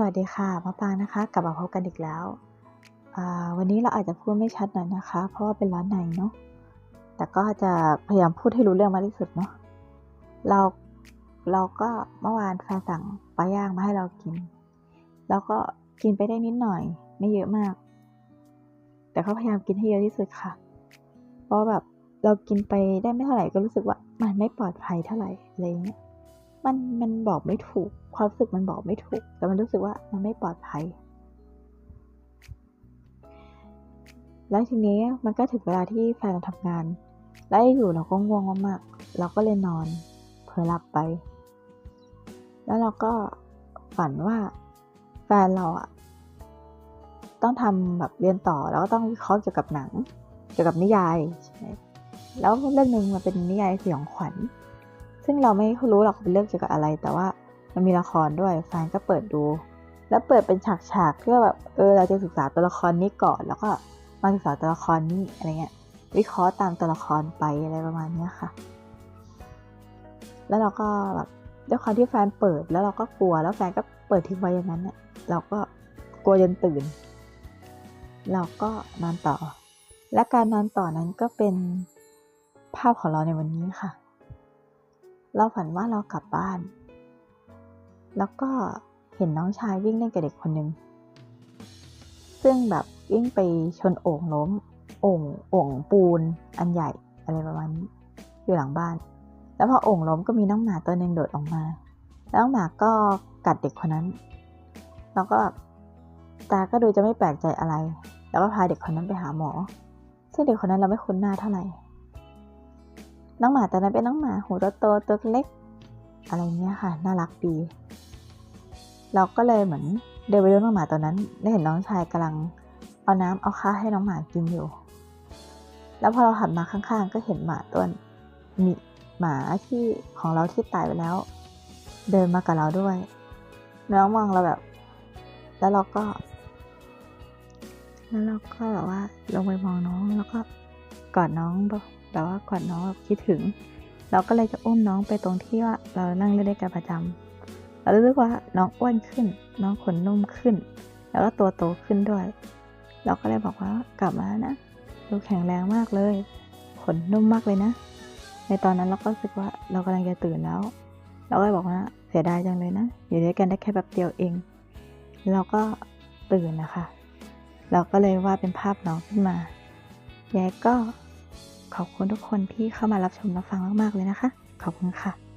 สวัสดีค่ะมะปางนะคะกลับมาพบกันอีกแล้ว วันนี้เราอาจจะพูดไม่ชัดหน่อยนะคะ เพราะว่าเป็นร้านในเนาะแต่ก็จะพยายามพูดให้รู้เรื่องมากที่สุดเนาะเราเราก็เมื่อวานแฟนสั่งปลาย่างมาให้เรากิน แล้วก็กินไปได้นิดหน่อย ไม่เยอะมาก แต่เขาพยายามกินให้เยอะที่สุดค่ะ เพราะแบบเรากินไปได้ไม่เท่าไหร่ก็รู้สึกว่ามันไม่ปลอดภัยเท่าไหร่อะไรเงี้ย มันมันบอกไม่ถูก ความรู้สึกมันบอกไม่ถูก แต่มันรู้สึกว่ามันไม่ปลอดภัย แล้วทีนี้มันก็ถึงเวลาที่แฟนเราทำงาน แล้วอยู่เราก็ง่วงมากๆเราก็เลยนอนเผลอหลับไป แล้วเราก็ฝันว่าแฟนเราอะต้องทำแบบเรียนต่อแล้วก็ต้องวิเคราะห์เกี่ยวกับหนัง เกี่ยวกับนิยายใช่ไหมแล้วเรื่องหนึ่งมันเป็นนิยายสยองขวัญ ซึ่งเราไม่รู้หรอกเป็นเรื่องเกี่ยวกับอะไร แต่ว่ามันมีละครด้วยแฟนก็เปิดดู แล้วเปิดเป็นฉากๆเพื่อแบบเออเราจะศึกษาตัวละครนี้ก่อน แล้วก็มาศึกษาตัวละครนี้อะไรเงี้ยวิเคราะห์ตามตัวละครไปอะไรประมาณนี้ค่ะ แล้วเราก็แบบด้วยความที่แฟนเปิดแล้วเราก็กลัวแล้วแฟนก็เปิดทิ้งไว้อย่างนั้นเนี่ยเราก็กลัวจนตื่น เราก็นอนต่อ และการนอนต่อนั้นก็เป็นภาพของเราในวันนี้ค่ะ เราฝันว่าเรากลับบ้าน แล้วก็เห็นน้องชายวิ่งเล่นกับเด็กคนหนึ่งซึ่งแบบวิ่งไปชนโอ่งล้ม โอ่งโอ่งปูน อันใหญ่อะไรประมาณนี้อยู่หลังบ้าน แล้วพอโอ่งล้มก็มีน้องหมาตัวหนึ่งโดดออกมา แล้วน้องหมาก็กัดเด็กคนนั้นแล้วก็ตาก็ดูจะไม่แปลกใจอะไร แล้วก็พาเด็กคนนั้นไปหาหมอ ซึ่งเด็กคนนั้นเราไม่คุ้นหน้าเท่าไหร่ น้องหมาตัวนั้นเป็นน้องหมาหูโตๆตัวเล็ก อะไรเงี้ยค่ะ น่ารักดีเราก็เลยเหมือนเดินไปดูน้องหมาตัวนั้นได้เห็นน้องชายกำลังเอาน้ำเอาข้าวให้น้องหมากินอยู่ แล้วพอเราหันมาข้างๆ ก็เห็นหมาตัวมีหมาที่ของเราที่ตายไปแล้ว เดินมากับเราด้วยน้องมองเราแบบ แล้วเราก็ แล้วเราก็แบบว่าลงไปมองน้องแล้วก็กอดน้องแบบ แบบว่ากอดน้องแบบคิดถึง เราก็เลยจะอุ้มน้องไปตรงที่ว่าเรานั่งเล่นด้วยกันประจำเรารู้สึกว่าน้องอ้วนขึ้น น้องขนนุ่มขึ้น แล้วก็ตัวโตขึ้นด้วย เราก็เลยบอกว่ากลับมานะ ดูแข็งแรงมากเลย ขนนุ่มมากเลยนะ ในตอนนั้นเราก็รู้สึกว่าเรากำลังจะตื่นแล้ว เราก็เลยบอกว่าเสียดายจังเลยนะ อยู่ด้วยกันได้แค่แป๊บเดียวเอง เราก็ตื่นนะคะ เราก็เลยวาดเป็นภาพน้องขึ้นมาแย่ก็ ขอบคุณทุกคนที่เข้ามารับชมรับฟังมาก ๆ เลยนะคะ ขอบคุณค่ะ